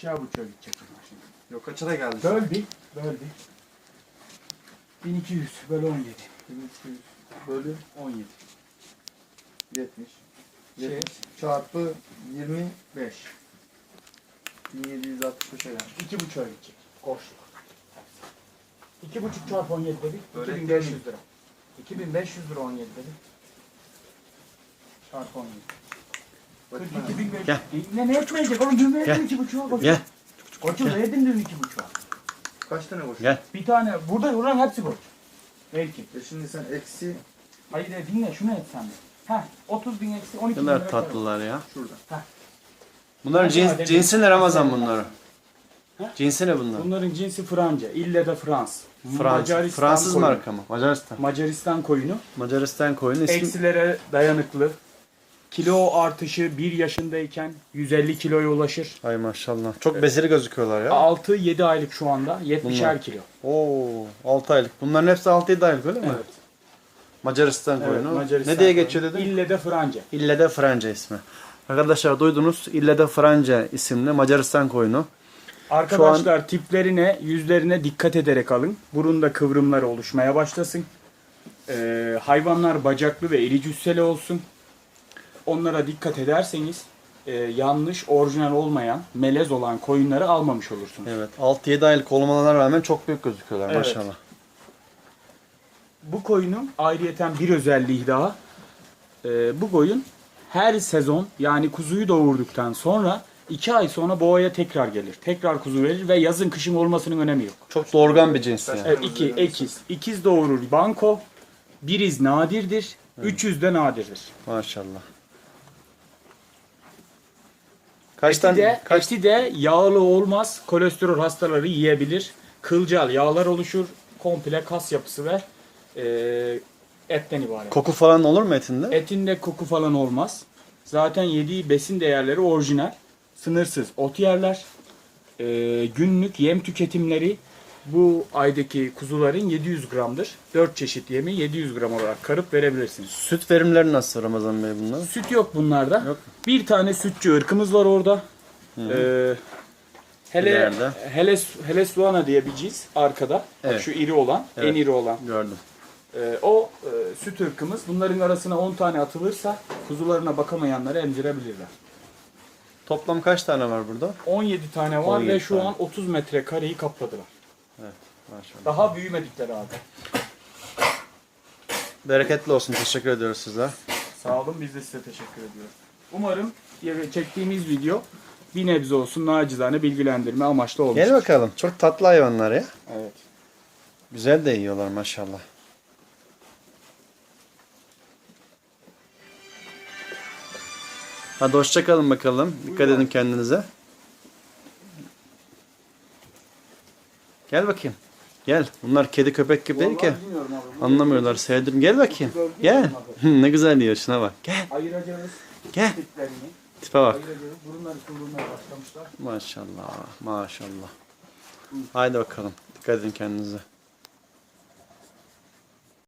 İkişer buçuğa gidecek şimdi. Yok kaça da geldi? şu an? Böl bir. Böl bir. 1200 bölü 17. 1200 bölü 17. 70. Şey. 70 çarpı 25. 1765'e geldi. İki buçuğa gidecek. Koşluk. İki buçuk çarpı 17 dedik. Öyle 2500 lira. 2500 lira 17 dedik. Çarpı 17. Bakayım 42.500. Gel. Ne ne etmeyecek oğlum dün verdim iki buçuğa koşun. Gel. Koçum verdim dün iki buçuğa. Kaç tane boş? Gel. Bir tane burada buranın hepsi koç. Belki. E şimdi sen eksi Hayır e, dinle şunu et sen de. Heh 30 bin eksi 12 Ne bin kadar lira tatlılar ya. şurada. Bunların Ben cins, cinsi ne Ramazan bunların? Ha? Cinsi ne bunlar? Bunların cinsi Franca. İlle de Frans. Frans, Macaristan Fransız koyunu. marka mı? Macaristan. Macaristan koyunu. Macaristan koyunu Eksilere dayanıklı. Kilo artışı 1 yaşındayken 150 kiloya ulaşır. Ay maşallah. Çok besili gözüküyorlar ya. 6-7 aylık şu anda 70'er Bunlar. kilo. Oo, 6 aylık. Bunların hepsi 6-7 aylık öyle mi? Evet. Macaristan koyunu. Macaristan ne diye koyunu. geçiyor dedin? İlle de Franca. İlle de Franca ismi. Arkadaşlar duydunuz. İlle de Franca isimli Macaristan koyunu. Arkadaşlar tiplerine, yüzlerine dikkat ederek alın. Burunda kıvrımlar oluşmaya başlasın. Ee, hayvanlar bacaklı ve iri cüsseli olsun. Onlara dikkat ederseniz e, yanlış, orijinal olmayan, melez olan koyunları almamış olursunuz. Evet. 6-7 aylık olmalarına rağmen çok büyük gözüküyorlar Evet. maşallah. Bu koyunun ayrıyeten bir özelliği daha. Ee, bu koyun her sezon yani kuzuyu doğurduktan sonra 2 ay sonra boğaya tekrar gelir. Tekrar kuzu verir ve yazın kışın olmasının önemi yok. Çok doğurgan bir cins yani. Evet, iki, ikiz. İkiz doğurur banko. Biriz nadirdir. 300 de nadirdir. Maşallah. Kaç Eti tane? de, Kaç eti de yağlı olmaz. Kolesterol hastaları yiyebilir. Kılcal yağlar oluşur. Komple kas yapısı ve e, etten ibaret. koku falan olur mu etinde? Etinde koku falan olmaz. Zaten yediği besin değerleri orijinal. Sınırsız ot yerler. Ee, günlük yem tüketimleri bu aydaki kuzuların 700 gramdır. 4 çeşit yemi 700 gram olarak karıp verebilirsiniz. Süt verimleri nasıl Ramazan Bey bunlar? Süt yok bunlarda. Yok. Bir tane sütçü ırkımız var orada. Ee, hele İleride. hele hele Suana diye bir cins arkada. Bak Evet. Şu iri olan, Evet. en iri olan. Gördüm. Ee, o e, süt ırkımız. Bunların arasına 10 tane atılırsa kuzularına bakamayanları emzirebilirler. Toplam kaç tane var burada? 17 tane var 17 ve şu tane. an 30 metre kareyi kapladılar. Maşallah. Daha büyümedikler abi. Bereketli olsun. Teşekkür ediyoruz size. Sağ olun biz de size teşekkür ediyoruz. Umarım çektiğimiz video bir nebze olsun nacizane bilgilendirme amaçlı olmuş. Gel bakalım. Çok tatlı hayvanlar ya. Evet. Güzel de yiyorlar maşallah. Hadi hoşça kalın bakalım. Dikkat edin kendinize. Gel bakayım. Gel. Bunlar kedi köpek gibi değil ki. Anlamıyorlar. Sevdim. Gel bakayım. Gel. ne güzel yiyor. Şuna bak. Gel. Ayıracağız Gel. Tipe bak. Ayıracağız. Burunları kıvrılmaya başlamışlar. Maşallah. Maşallah. Haydi bakalım. Dikkat edin kendinize.